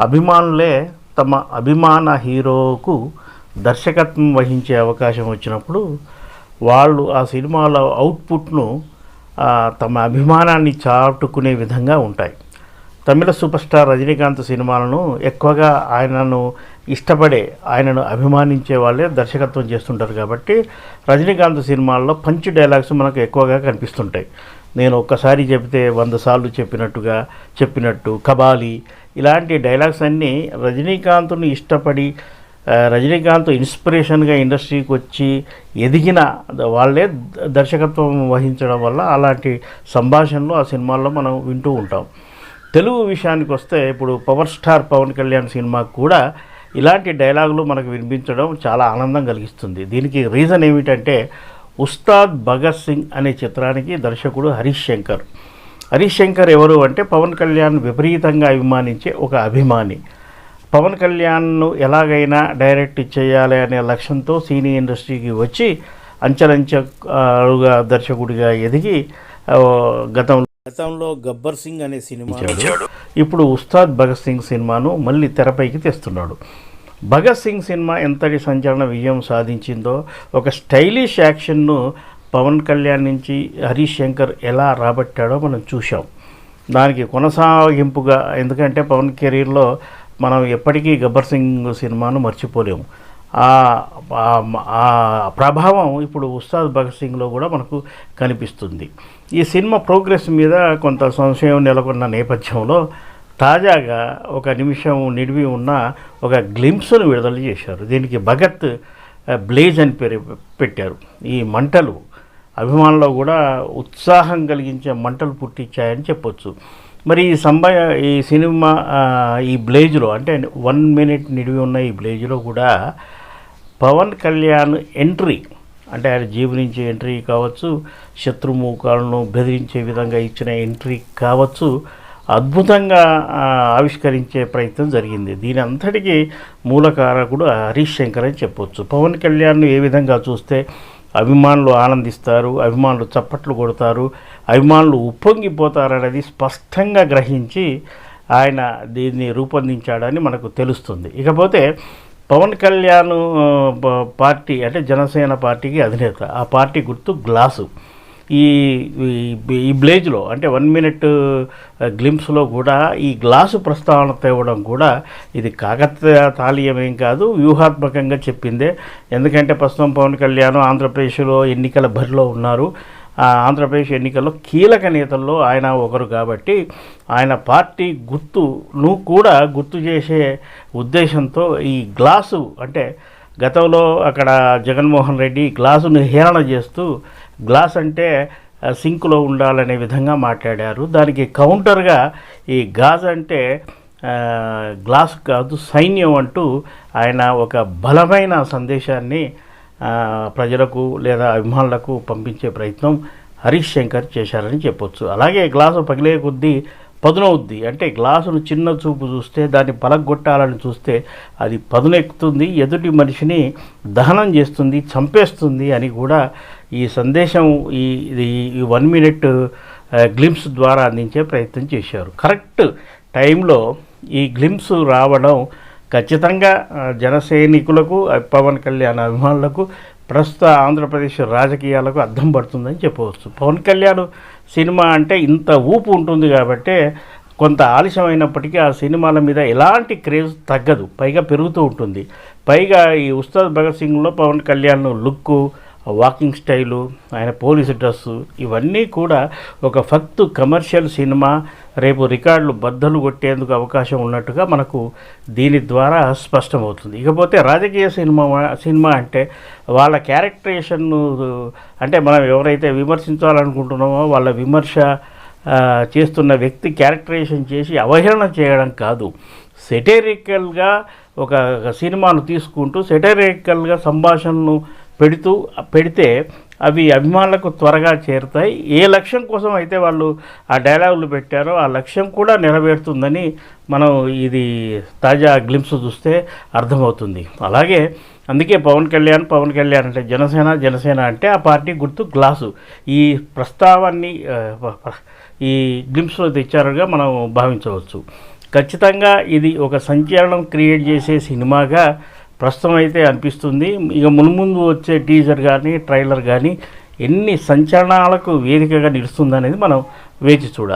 అభిమానులే తమ అభిమాన హీరోకు దర్శకత్వం వహించే అవకాశం వచ్చినప్పుడు వాళ్ళు ఆ సినిమాలో అవుట్పుట్ను తమ అభిమానాన్ని చాటుకునే విధంగా ఉంటాయి. తమిళ సూపర్ స్టార్ రజనీకాంత్ సినిమాలను ఎక్కువగా ఆయనను ఇష్టపడే ఆయనను అభిమానించే వాళ్ళే దర్శకత్వం చేస్తుంటారు కాబట్టి రజనీకాంత్ సినిమాల్లో పంచ్ డైలాగ్స్ మనకు ఎక్కువగా కనిపిస్తుంటాయి. నేను ఒక్కసారి చెబితే వంద సార్లు చెప్పినట్టుగా చెప్పినట్టు కబాలి. ఇలాంటి డైలాగ్స్ అన్నీ రజనీకాంత్ను ఇష్టపడి రజనీకాంత్ ఇన్స్పిరేషన్గా ఇండస్ట్రీకి వచ్చి ఎదిగిన వాళ్ళే దర్శకత్వం వహించడం వల్ల అలాంటి సంభాషణలు ఆ సినిమాల్లో మనం వింటూ ఉంటాం. తెలుగు విషయానికి వస్తే ఇప్పుడు power star Pawan Kalyan cinema కూడా ఇలాంటి డైలాగులు మనకు వినిపించడం చాలా ఆనందం కలిగిస్తుంది. దీనికి రీజన్ ఏమిటంటే ఉస్తాద్ భగత్ సింగ్ అనే చిత్రానికి దర్శకుడు హరీష్ శంకర్. హరీష్ శంకర్ ఎవరు అంటే పవన్ కళ్యాణ్ విపరీతంగా అభిమానించే ఒక అభిమాని. పవన్ కళ్యాణ్ను ఎలాగైనా డైరెక్ట్ చేయాలి అనే లక్ష్యంతో సినీ ఇండస్ట్రీకి వచ్చి అంచెలంచెలుగా దర్శకుడిగా ఎదిగి గతంలో గతంలో గబ్బర్ సింగ్ అనే సినిమా ఇప్పుడు ఉస్తాద్ భగత్ సింగ్ సినిమాను మళ్ళీ తెరపైకి తెస్తున్నాడు. భగత్ సింగ్ సినిమా ఎంతటి సంచలన విజయం సాధించిందో ఒక స్టైలిష్ యాక్షన్ను పవన్ కళ్యాణ్ నుంచి హరీష్ శంకర్ ఎలా రాబట్టాడో మనం చూసాం దానికి కొనసాగింపుగా ఎందుకంటే పవన్ కెరీర్లో మనం ఎప్పటికీ గబ్బర్ సింగ్ సినిమాను మర్చిపోలేము. ఆ ఆ ప్రభావం ఇప్పుడు ఉస్తాద్ భగత్ సింగ్లో కూడా మనకు కనిపిస్తుంది. ఈ సినిమా ప్రోగ్రెస్ మీద కొంత సంశయం నెలకొన్న నేపథ్యంలో తాజాగా ఒక నిమిషం నిడివి ఉన్న ఒక గ్లింప్స్ను విడుదల చేశారు. దీనికి భగత్ బ్లేజ్ అని పేరు పెట్టారు. ఈ మంటలు అభిమానుల్లో కూడా ఉత్సాహం కలిగించే మంటలు పుట్టించాయని చెప్పొచ్చు. మరి ఈ సంబ ఈ సినిమా ఈ బ్లేజ్లో అంటే వన్ మినిట్ నిడివి ఉన్న ఈ బ్లేజ్లో కూడా పవన్ కళ్యాణ్ ఎంట్రీ అంటే ఆయన జీవనించే ఎంట్రీ కావచ్చు శత్రుముఖాలను బెదిరించే విధంగా ఇచ్చిన ఎంట్రీ కావచ్చు అద్భుతంగా ఆవిష్కరించే ప్రయత్నం జరిగింది. దీని అంతటికీ మూలకారకుడు హరీష్ శంకర్ అని చెప్పొచ్చు. పవన్ కళ్యాణ్ను ఏ విధంగా చూస్తే అభిమానులు ఆనందిస్తారు అభిమానులు చప్పట్లు కొడతారు అభిమానులు ఉప్పొంగిపోతారనేది స్పష్టంగా గ్రహించి ఆయన దీన్ని రూపొందించాడని మనకు తెలుస్తుంది. ఇకపోతే పవన్ కళ్యాణ్ ప- పార్టీ అంటే జనసేన పార్టీకి అధినేత. ఆ పార్టీ గుర్తు గ్లాసు. ఈ ఈ- బ్లేజ్లో అంటే వన్ మినిట్ గ్లిమ్స్లో కూడా ఈ గ్లాసు ప్రస్తావన తేవడం కూడా ఇది కాకతాళీయమేం కాదు వ్యూహాత్మకంగా చెప్పిందే. ఎందుకంటే ప్రస్తుతం పవన్ కళ్యాణ్ ఆంధ్రప్రదేశ్లో ఎన్నికల బరిలో ఉన్నారు. ఆ ఆంధ్రప్రదేశ్ ఎన్నికల్లో కీలక నేతల్లో ఆయన ఒకరు కాబట్టి ఆయన పార్టీ గుర్తును కూడా గుర్తు చేసే ఉద్దేశంతో ఈ గ్లాసు అంటే గతంలో అక్కడ జగన్మోహన్ రెడ్డి గ్లాసును హేళన చేస్తూ గ్లాస్ అంటే సింక్లో ఉండాలనే విధంగా మాట్లాడారు. దానికి కౌంటర్గా ఈ గాజ్ అంటే గ్లాస్ కాదు సైన్యం అంటూ ఆయన ఒక బలమైన సందేశాన్ని ప్రజలకు లేదా అభిమానులకు పంపించే ప్రయత్నం హరీష్ శంకర్ చేశారని చెప్పొచ్చు. అలాగే గ్లాసు పగిలే కొద్దీ పదునవుద్ది. అంటే గ్లాసును చిన్న చూపు చూస్తే దాన్ని పలగొట్టాలని చూస్తే అది పదునెక్కుతుంది. ఎదుటి మనిషిని దహనం చేస్తుంది చంపేస్తుంది అని కూడా ఈ సందేశం ఈ ఈ వన్ మినిట్ గ్లిమ్స్ ద్వారా అందించే ప్రయత్నం చేశారు. కరెక్ట్ టైంలో ఈ గ్లిమ్స్ రావడం ఖచ్చితంగా జనసైనికులకు పవన్ కళ్యాణ్ అభిమానులకు ప్రస్తుత ఆంధ్రప్రదేశ్ రాజకీయాలకు అద్దం పడుతుందని చెప్పవచ్చు. పవన్ కళ్యాణ్ సినిమా అంటే ఇంత ఊపు ఉంటుంది కాబట్టి కొంత ఆలస్యమైనప్పటికీ ఆ సినిమాల మీద ఎలాంటి క్రేజ్ తగ్గదు. పైగా పెరుగుతూ ఉంటుంది. పైగా ఈ Ustaad Bhagat సింగ్లో Pawan Kalyan look walking style ఆయన పోలీసు డ్రెస్సు ఇవన్నీ కూడా ఒక ఫక్తు కమర్షియల్ సినిమా రేపు రికార్డులు బద్దలు కొట్టేందుకు అవకాశం ఉన్నట్టుగా మనకు దీని ద్వారా స్పష్టమవుతుంది. ఇకపోతే రాజకీయ సినిమా సినిమా అంటే వాళ్ళ క్యారెక్టరేషన్ అంటే మనం ఎవరైతే విమర్శించాలనుకుంటున్నామో వాళ్ళ విమర్శ చేస్తున్న వ్యక్తి క్యారెక్టరేషన్ చేసి అవహేళన చేయడం కాదు. సెటరికల్గా ఒక సినిమాను తీసుకుంటూ సెటరికల్గా సంభాషణను పెడుతూ పెడితే అవి అభిమానులకు త్వరగా చేరుతాయి. ఏ లక్ష్యం కోసం అయితే వాళ్ళు ఆ డైలాగులు పెట్టారో ఆ లక్ష్యం కూడా నెరవేరుతుందని మనం ఇది తాజా గ్లిమ్స్ చూస్తే అర్థమవుతుంది. అలాగే అందుకే పవన్ కళ్యాణ్ పవన్ కళ్యాణ్ అంటే జనసేన జనసేన అంటే ఆ పార్టీ గుర్తు గ్లాసు. ఈ ప్రస్తావాన్ని ఈ గ్లిమ్స్లో తెచ్చారుగా మనం భావించవచ్చు. ఖచ్చితంగా ఇది ఒక సంచలనం క్రియేట్ చేసే సినిమాగా ప్రస్తుతం అయితే అనిపిస్తుంది. ఇక మున్ముందు వచ్చే టీజర్ కానీ ట్రైలర్ కానీ ఎన్ని సంచలనాలకు వేదికగా నిలుస్తుందనేది మనం వేచి చూడాలి.